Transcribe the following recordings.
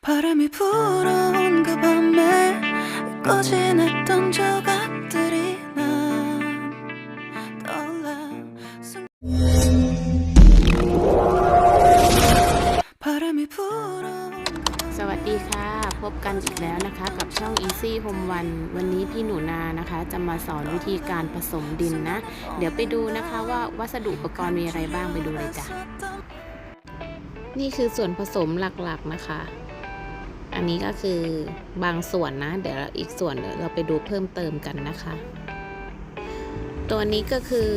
바람이 불어온 그 밤에 잊고 지냈던 조각들이 난 떠올라 순- 바람이 불어온 สวัสดีค่ะ พบกันอีกแล้วนะคะ กับช่อง Easy Home วันวันนี้พี่หนูนานะคะ จะมาสอนวิธีการผสมดินนะ เดี๋ยวไปดูนะคะว่าวัสดุอุปกรณ์มีอะไรบ้างไปดูเลยจ้ะ นี่คือส่วนผสมหลักๆนะคะ อันนี้ก็คือบางส่วนนะ เดี๋ยวอีกส่วนเดี๋ยวเราไปดูเพิ่มเติมกันนะคะ ตัวนี้ก็คือ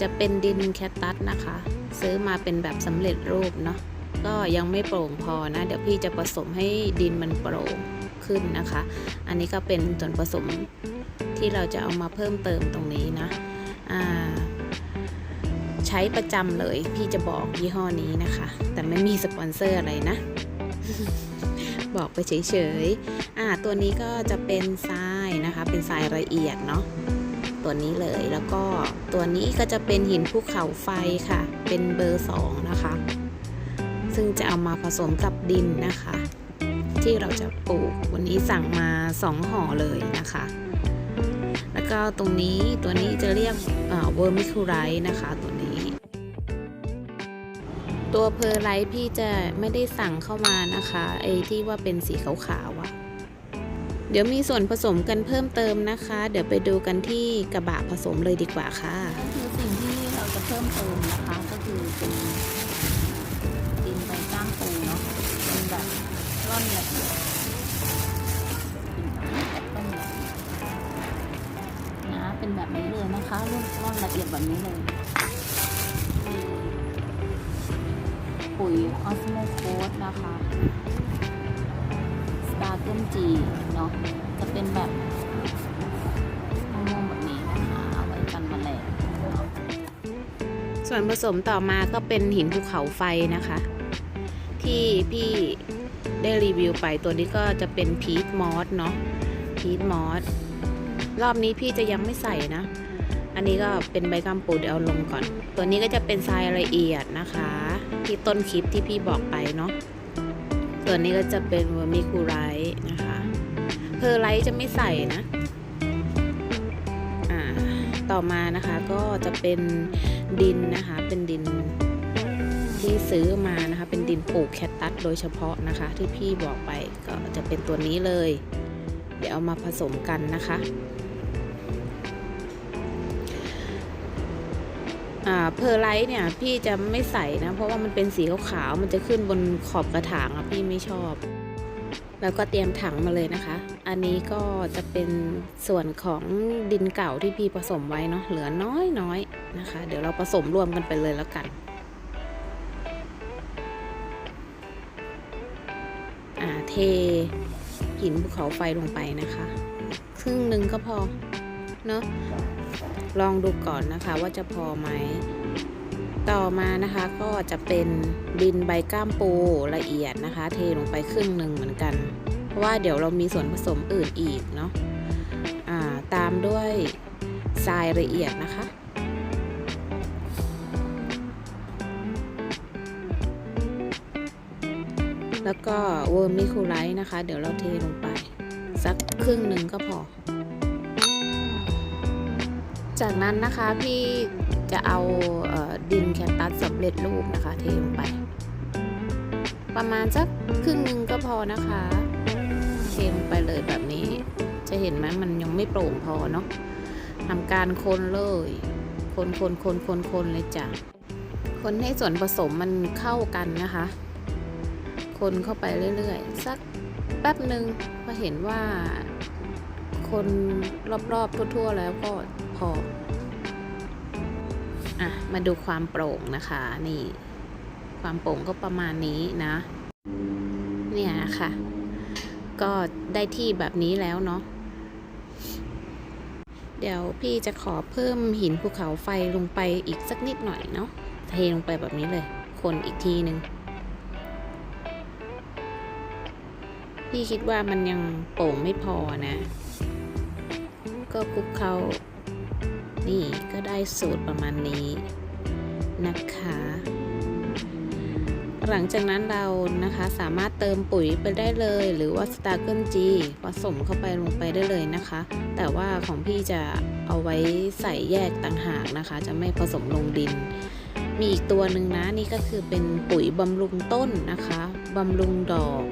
จะเป็นดินแคตตัสนะคะ ซื้อมาเป็นแบบสำเร็จรูปเนาะก็ยังไม่โปร่งพอนะ เดี๋ยวพี่จะผสมให้ดินมันโปร่งขึ้นนะคะ อันนี้ก็เป็นส่วนผสมที่เราจะเอามาเพิ่มเติมตรงนี้นะใช้ประจำเลย พี่จะบอกยี่ห้อนี้นะคะ แต่ไม่มีสปอนเซอร์อะไรนะ บอกไปเฉยๆอ่าตัวนี้ก็จะเป็นทรายนะคะ เป็นทรายละเอียดเนาะตัวนี้เลยแล้วก็ตัวนี้ก็จะเป็นหินภูเขาไฟค่ะ เป็นเบอร์สองนะคะ ซึ่งจะเอามาผสมกับดินนะคะ ที่เราจะปลูกวันนี้สั่งมา2ห่อเลยนะคะ แล้วก็ตรงนี้ตัวนี้จะเรียกเวอร์มิคูไรนะคะตัว ตัวเพอร์ไลท์พี่จะไม่ได้สั่งเข้ามานะคะไอ้ที่ว่าเป็นสีขาวๆอะเดี๋ยวมีส่วนผสมกันเพิ่มเติมนะคะ เดี๋ยวไปดูกันที่กระบะผสมเลยดีกว่าค่ะคือสิ่งที่เราจะเพิ่มเติมนะคะก็คือเป็นดินใบก้ามปูเนาะเป็นแบบร่อนละเอียดเป็นแบบต้นละเอียดนะเป็นแบบนี้เลยนะคะร่อนละเอียดแบบนี้เลย ปุ๋ยออสโมโคสนะคะสตาร์เกิลจีเนาะจะเป็นแบบม่วงๆแบบนี้นะคะเอาไว้กันแมลงส่วนผสมต่อมาก็เป็นหินภูเขาไฟนะคะ ที่พี่ได้รีวิวไปตัวนี้ก็จะเป็นพีทมอสเนาะพีทมอสรอบนี้พี่จะยังไม่ใส่นะ อันนี้ก็เป็นใบกัมปูเดี๋ยวเอาลงก่อน ตัวนี้ก็จะเป็นทรายละเอียดนะคะ ที่ต้นคลิปที่พี่บอกไปเนาะตัวนี้ก็จะเป็นเวอร์มิคูไรต์นะคะเพอร์ไลท์จะไม่ใส่นะอ่าต่อมานะคะก็จะเป็นดินนะคะ เป็นดินที่ซื้อมานะคะ เป็นดินปลูกแคตตัสโดยเฉพาะนะคะ ที่พี่บอกไปก็จะเป็นตัวนี้เลย เดี๋ยวเอามาผสมกันนะคะ เพอร์ไลท์เนี่ยพี่จะไม่ใส่นะ เพราะว่ามันเป็นสีขาวๆมันจะขึ้นบนขอบกระถางอะพี่ไม่ชอบ แล้วก็เตรียมถังมาเลยนะคะ อันนี้ก็จะเป็นส่วนของดินเก่าที่พี่ผสมไว้เนาะเหลือน้อยๆนะคะ เดี๋ยวเราผสมรวมกันไปเลยแล้วกันเทหินภูเขาไฟลงไปนะคะ ครึ่งหนึ่งก็พอ เนาะลองดูก่อนนะคะว่าจะพอไหม ต่อมานะคะก็จะเป็นดินใบก้ามปูละเอียดนะคะ เทลงไปครึ่งหนึ่งเหมือนกัน เพราะว่าเดี๋ยวเรามีส่วนผสมอื่นอีกเนาะอ่าตามด้วยทรายละเอียดนะคะแล้วก็เวอร์มิคูไลท์นะคะ เดี๋ยวเราเทลงไป สักครึ่งหนึ่งก็พอ จากนั้นนะคะพี่จะเอาเออดินแคตตัสสำเร็จรูปนะคะเทลงไป ประมาณสักครึ่งนึงก็พอนะคะเทลงไปเลยแบบนี้ จะเห็นไหมมันยังไม่โปร่งพอเนาะทำการคนเลย คนคนคนคนคนเลยจ้ะคนให้ส่วนผสมมันเข้ากันนะคะ คนเข้าไปเรื่อยๆ สักแป๊บหนึ่งพอเห็นว่าคนรอบๆทั่ว ๆ แล้วก็ พอ อะ มาดูความโปร่งนะคะ นี่ ความโปร่งก็ประมาณนี้นะ เนี่ยนะคะก็ได้ที่แบบนี้แล้วเนาะเดี๋ยวพี่จะขอเพิ่มหินภูเขาไฟลงไปอีกสักนิดหน่อยเนาะเทลงไปแบบนี้เลย คนอีกทีหนึ่งพี่คิดว่ามันยังโป่งไม่พอนะ ก็คลุกเขา นี่ก็ได้สูตรประมาณนี้นะคะ หลังจากนั้นเรานะคะสามารถเติมปุ๋ยไปได้เลย หรือว่าสตาร์เกิลจีผสมเข้าไปลงไปได้เลยนะคะ แต่ว่าของพี่จะเอาไว้ใส่แยกต่างหากนะคะ จะไม่ผสมลงดิน มีอีกตัวหนึ่งนะนี่ก็คือเป็นปุ๋ยบำรุงต้นนะคะบำรุงดอก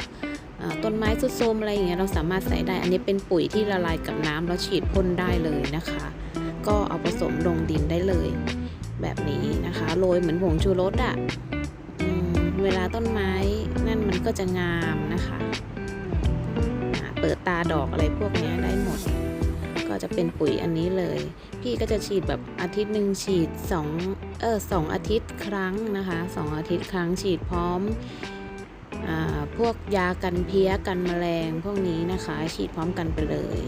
ต้นไม้สุดโทมอะไรอย่างเงี้ยเราสามารถใส่ได้ อันนี้เป็นปุ๋ยที่ละลายกับน้ำแล้วฉีดพ่นได้เลยนะคะ ก็เอาผสมลงดินได้เลย แบบนี้นะคะโรยเหมือนผงชูรสอะ่ะเวลาต้นไม้นั่นมันก็จะงามนะคะเปิดตาดอกอะไรพวกนี้ได้หมด ก็จะเป็นปุ๋ยอันนี้เลย พี่ก็จะฉีดแบบอาทิตย์หนึ่งฉีดสองเออสองอาทิตย์ครั้งนะคะสองอาทิตย์ครั้งฉีดพร้อมอพวกยากันเพี้ยกันแมลงพวกนี้นะคะ ฉีดพร้อมกันไปเลย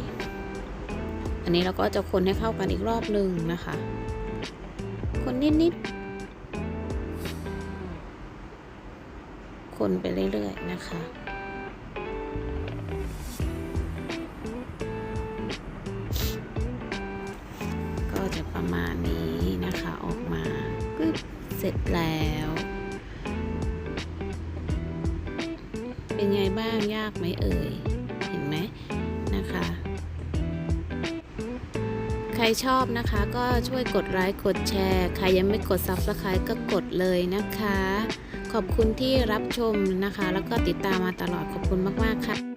อันนี้เราก็จะคนให้เข้ากันอีกรอบหนึ่งนะคะ คนนิดๆ คนไปเรื่อยๆ นะคะก็จะประมาณนี้นะคะออกมาปึ๊บเสร็จแล้ว เป็นไงบ้างยากไหมเอ่ย ใครชอบนะคะก็ช่วยกดไลค์กดแชร์ใครยังไม่กด Subscribe ก็กดเลยนะคะ ขอบคุณที่รับชมนะคะ แล้วก็ติดตามมาตลอดขอบคุณมาก ๆ ค่ะ